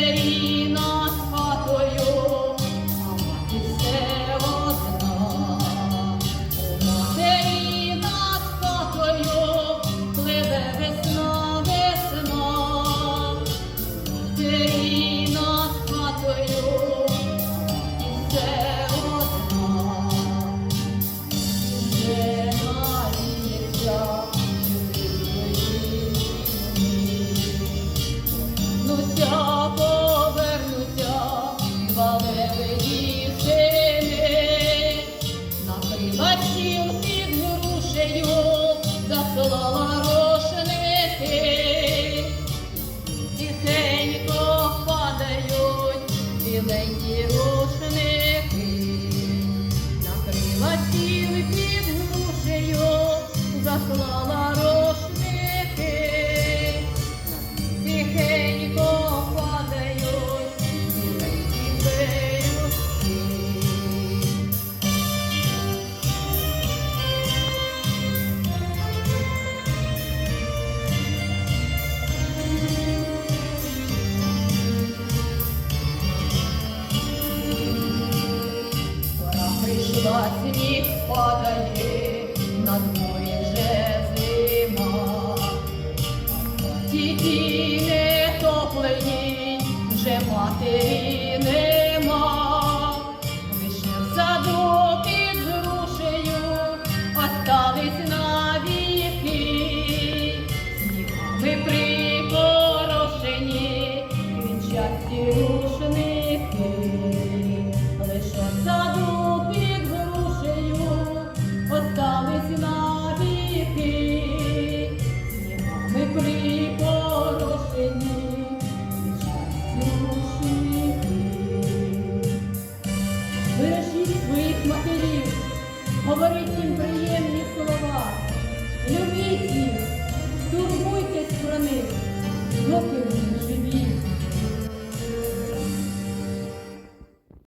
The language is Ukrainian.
Сиріно Заслала рушники, тихенько падають біленькі рушники, накрила сіли під грушею, заслала. а сніг падає, на дворі вже зима, Ті не топлені вже матері. говорить їм приємні слова, любіть їх, турбуйтесь про них, доки.